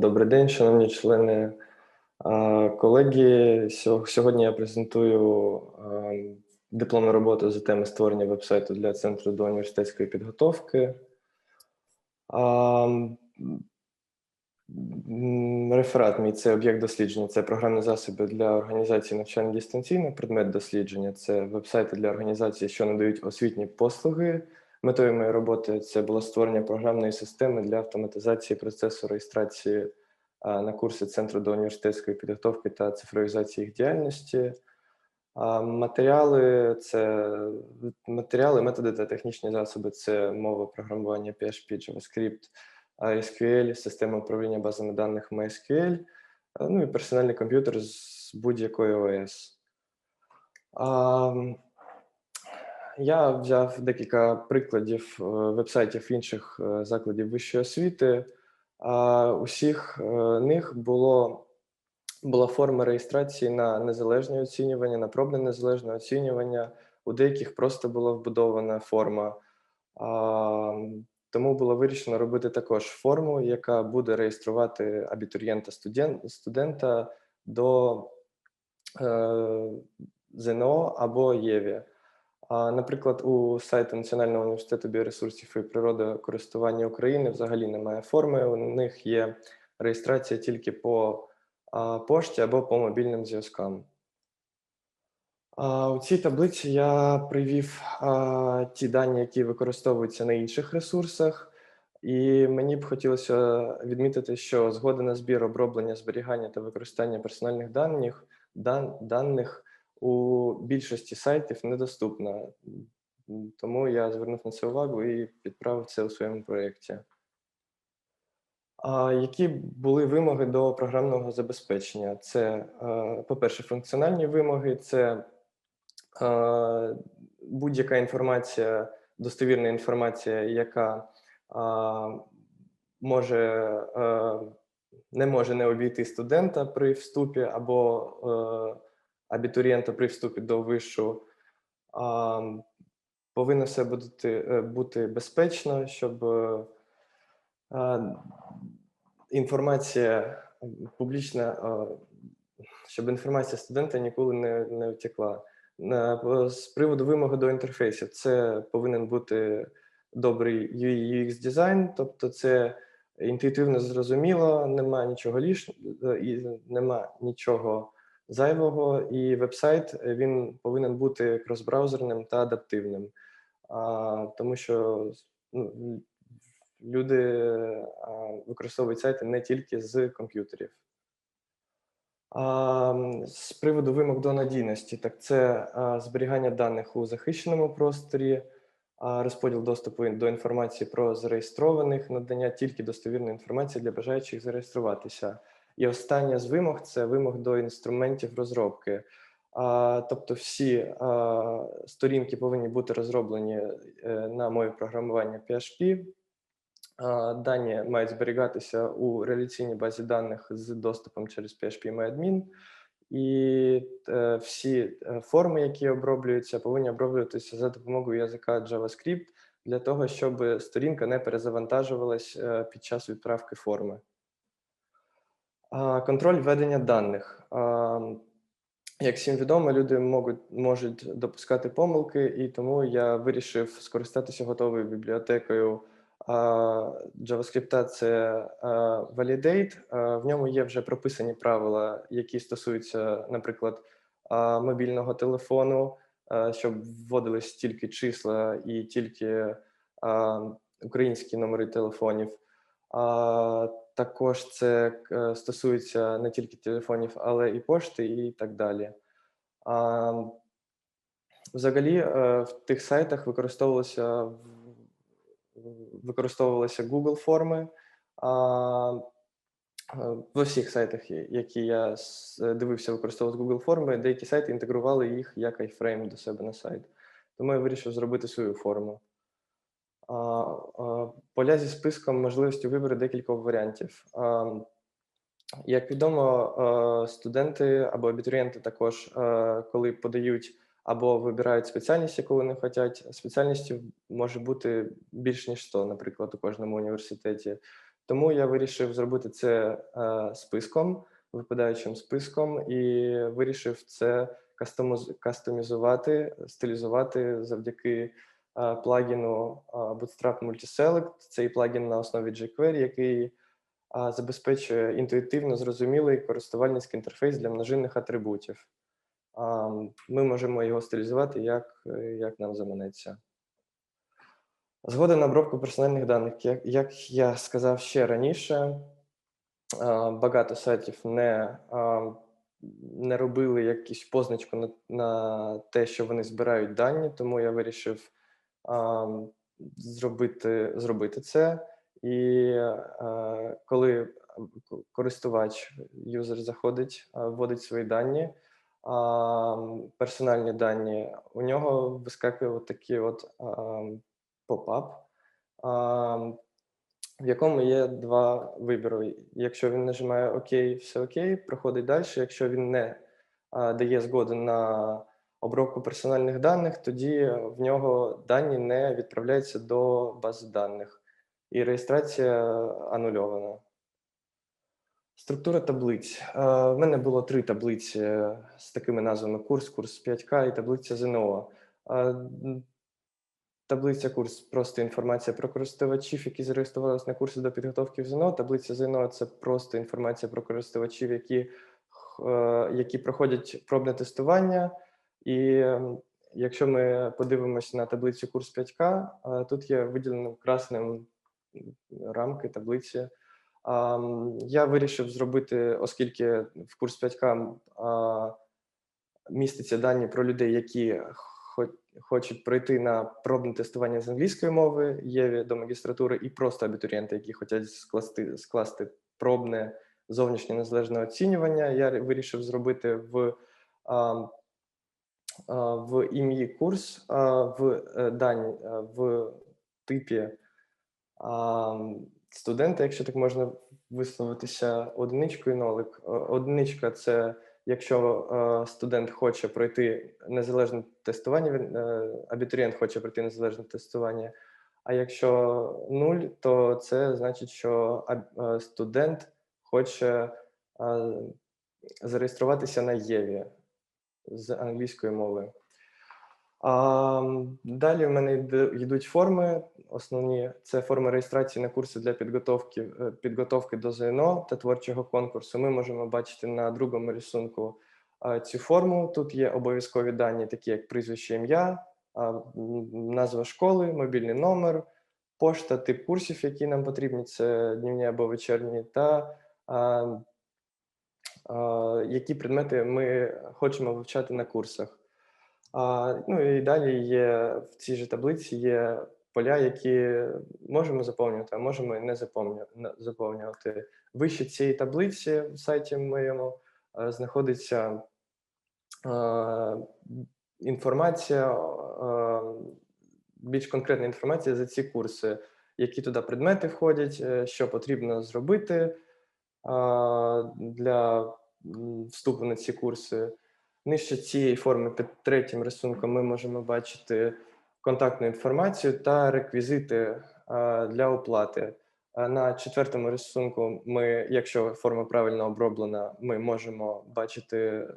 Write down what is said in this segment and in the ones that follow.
Добрий день, шановні члени колеги. Сьогодні я презентую дипломну роботу за теми створення вебсайту для центру до університетської підготовки. Реферат мій це об'єкт дослідження, це програмні засоби для організації навчання дистанційно. Предмет дослідження це вебсайти для організацій, що надають освітні послуги. Метою моєї роботи це було створення програмної системи для автоматизації процесу реєстрації на курси Центру до університетської підготовки та цифровізації їх діяльності. Матеріали це матеріали, методи та технічні засоби це мова програмування PHP, JavaScript, SQL, система управління базами даних MySQL, ну і персональний комп'ютер з будь-якої ОС. Я взяв декілька прикладів е, вебсайтів інших е, закладів вищої освіти. А усіх е, них було, була форма реєстрації на незалежне оцінювання, на пробне незалежне оцінювання. У деяких просто була вбудована форма. А, Тому було вирішено робити також форму, яка буде реєструвати абітурієнта студент, студента до е, ЗНО або ЄВІ. Наприклад, у сайту Національного університету біоресурсів і природокористування України взагалі немає форми. У них є реєстрація тільки по пошті або по мобільним зв'язкам. У цій таблиці я привів ті дані, які використовуються на інших ресурсах, і мені б хотілося відмітити, що згода на збір, оброблення, зберігання та використання персональних даних, дан, даних у більшості сайтів недоступна. Тому я звернув на це увагу і підправив це у своєму проєкті. А які були вимоги до програмного забезпечення? Це, е, по-перше, функціональні вимоги, це е, будь-яка інформація, достовірна інформація, яка може е, не може не обійти студента при вступі або абітурієнта при вступі до вишу. Повинно все бути, е, бути безпечно, щоб е, е, інформація публічна, е, щоб інформація студента ніколи не, не втекла. З приводу вимоги до інтерфейсів, це повинен бути добрий UX дизайн, тобто це інтуїтивно зрозуміло, немає нічого ліш, е, нема нічого зайвого, і вебсайт е, він повинен бути кросбраузерним та адаптивним, а, тому що ну, люди а, використовують сайти не тільки з комп'ютерів. А, з приводу вимог до надійності, так це а, зберігання даних у захищеному просторі, а, розподіл доступу до інформації про зареєстрованих, надання тільки достовірної інформації для бажаючих зареєструватися. І остання з вимог це вимог до інструментів розробки. А, тобто всі а, сторінки повинні бути розроблені е, на мові програмування PHP. А, Дані мають зберігатися у реляційній базі даних з доступом через PHP MyAdmin. І е, всі е, форми, які оброблюються, повинні оброблюватися за допомогою язика JavaScript для того, щоб сторінка не перезавантажувалась е, під час відправки форми. Контроль ведення даних. Як всім відомо, люди можуть, можуть допускати помилки, і тому я вирішив скористатися готовою бібліотекою JavaScript. Це Validate. В ньому є вже прописані правила, які стосуються, наприклад, мобільного телефону, щоб вводились тільки числа і тільки українські номери телефонів. Також це е, стосується не тільки телефонів, але і пошти, і так далі. А, взагалі, е, в тих сайтах використовувалося в- використовувалися Google форми. А, е, в усіх сайтах, які я дивився, використовували Google форми. Деякі сайти інтегрували їх як iFrame до себе на сайт. Тому я вирішив зробити свою форму. Поля зі списком можливості вибору декілька варіантів. Як відомо, студенти або абітурієнти також, коли подають або вибирають спеціальність, яку вони хочуть, спеціальністів може бути більш ніж 100, наприклад, у кожному університеті. Тому я вирішив зробити це списком, випадаючим списком, і вирішив це кастомізувати, стилізувати завдяки плагіну е, Bootstrap Multiselect. Цей плагін на основі jQuery, який забезпечує інтуїтивно зрозумілий користувальницький інтерфейс для множинних атрибутів. Ми можемо його стилізувати як, е, як нам заманеться. Згода на обробку персональних даних. Як, я сказав ще раніше, багато сайтів не, не робили якусь позначку на, на те, що вони збирають дані, тому я вирішив зробити, зробити це. І е, коли користувач, юзер заходить, е, вводить свої дані, персональні дані, у нього вискакує такий от поп-ап, в якому є два вибори. Якщо він нажимає ОК, все окей, проходить далі. Якщо він не дає згоду на обробку персональних даних, тоді в нього дані не відправляються до бази даних і реєстрація анульована. Структура таблиць. Е, В мене було три таблиці з такими назвами: курс, курс 5К і таблиця ЗНО. Е, Таблиця курс просто інформація про користувачів, які зареєструвалися на курси до підготовки в ЗНО. Таблиця ЗНО це просто інформація про користувачів, які, е, які проходять пробне тестування. І ем, якщо ми подивимося на таблицю курс 5К, е, тут є виділено красним рамки, таблиці. Я вирішив зробити, оскільки в курс 5К а, міститься дані про людей, які хочуть пройти на пробне тестування з англійської мови, ЄВІ до магістратури, і просто абітурієнти, які хочуть скласти, скласти пробне зовнішнє незалежне оцінювання. Я вирішив зробити в, в ім'ї курс в е, дані в типі студента, якщо так можна висловитися, одиничкою нолик. Одиничка це якщо е, студент хоче пройти незалежне тестування, е, абітурієнт хоче пройти незалежне тестування. А якщо нуль, то це значить, що е, студент хоче е, зареєструватися на ЄВІ з англійської мови. А, далі в мене йдуть форми. Основні це форми реєстрації на курси для підготовки, е, підготовки до ЗНО та творчого конкурсу. Ми можемо бачити на другому рисунку цю форму. Тут є обов'язкові дані, такі як прізвище ім'я, назва школи, мобільний номер, пошта, тип курсів, які нам потрібні, це днівні або вечірні, та які предмети ми хочемо вивчати на курсах. Ну і далі є в цій же таблиці є поля, які можемо заповнювати, а можемо і не заповнювати. Вище цієї таблиці в сайті моєму е, знаходиться інформація, більш конкретна інформація за ці курси, які туди предмети входять, е, що потрібно зробити для вступу на ці курси. Нижче цієї форми під третім рисунком ми можемо бачити контактну інформацію та реквізити для оплати. На четвертому рисунку ми, якщо форма правильно оброблена, ми можемо бачити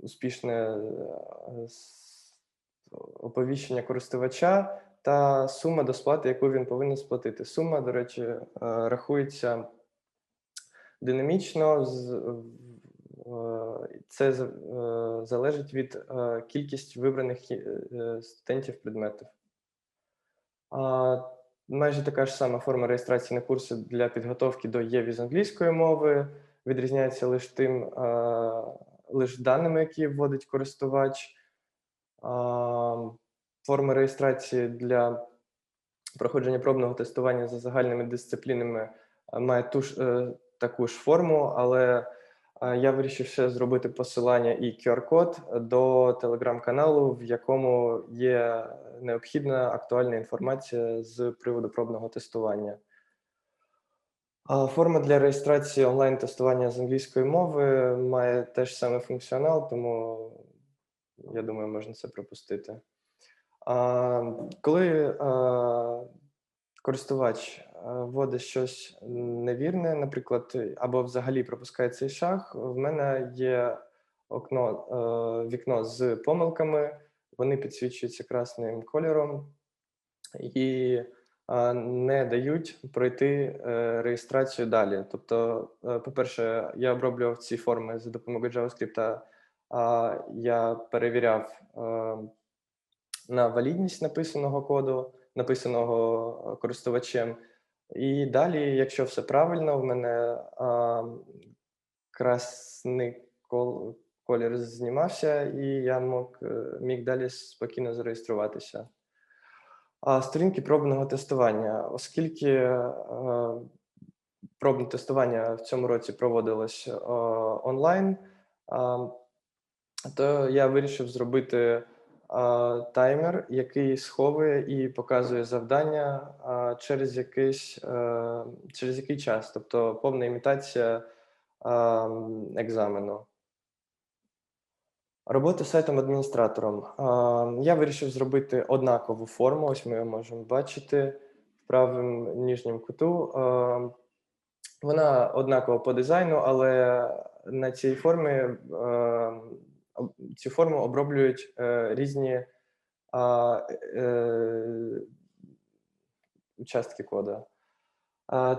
успішне оповіщення користувача та сума до сплати, яку він повинен сплатити. Сума, до речі, е, рахується динамічно. е, Це е, залежить від кількості вибраних студентів предметів. Майже така ж сама форма реєстрації на курси для підготовки до ЄВІ з англійської мови відрізняється лише тим, лише даними, які вводить користувач. А, Форма реєстрації для проходження пробного тестування за загальними дисциплінами е, має ту ж е, таку ж форму, але е, я вирішив ще зробити посилання і QR-код до телеграм-каналу, в якому є необхідна актуальна інформація з приводу пробного тестування. Форма для реєстрації онлайн-тестування з англійської мови має теж саме функціонал, тому я думаю, можна це пропустити. Коли користувач вводить щось невірне, наприклад, або взагалі пропускає цей шаг, в мене є окно, вікно з помилками, вони підсвічуються красним кольором і не дають пройти е, реєстрацію далі. Тобто, е, по-перше, я оброблював ці форми за допомогою JavaScript, я перевіряв на валідність написаного коду, написаного е, користувачем. І далі, якщо все правильно, в мене а, красний кол- колір знімався, і я мог, е, міг далі спокійно зареєструватися. А сторінки пробного тестування, оскільки е, пробне тестування в цьому році проводилось е, онлайн, а, то я вирішив зробити а, таймер, який сховує і показує завдання через якийсь е, через який час, тобто повна імітація екзамену. Робота з сайтом адміністратором. Я вирішив зробити однакову форму. Ось ми її можемо бачити в правому нижньому куту. Вона однакова по дизайну, але на цій формі е, цю форму оброблюють е, різні е, участки кода.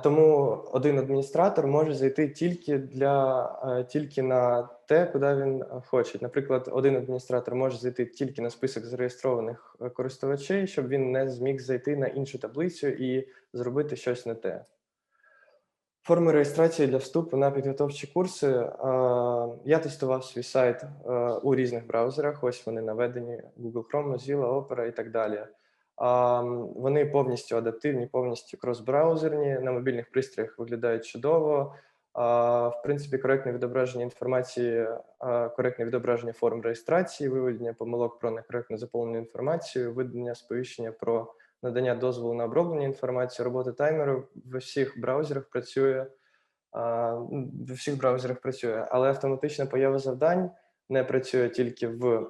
Тому один адміністратор може зайти тільки для е, тільки на те, куди він хоче. Наприклад, один адміністратор може зайти тільки на список зареєстрованих е, користувачей, щоб він не зміг зайти на іншу таблицю і зробити щось не те. Форми реєстрації для вступу на підготовчі курси. Я тестував свій сайт е, у різних браузерах. Ось вони наведені: Google Chrome, Mozilla, Opera і так далі. Вони повністю адаптивні, повністю крос-браузерні, на мобільних пристроях виглядають чудово. В принципі, коректне відображення інформації, коректне відображення форм реєстрації, виведення помилок про некоректно заповнену інформацію, видання сповіщення про надання дозволу на оброблення інформації, робота таймеру в усіх браузерах працює. В усіх браузерах працює, але автоматична поява завдань не працює тільки в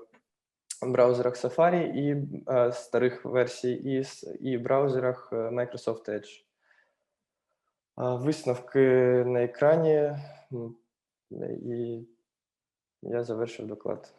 браузерах Safari і старих версій, і, і браузерах е, Microsoft Edge. Висновки на екрані, і я завершив доклад.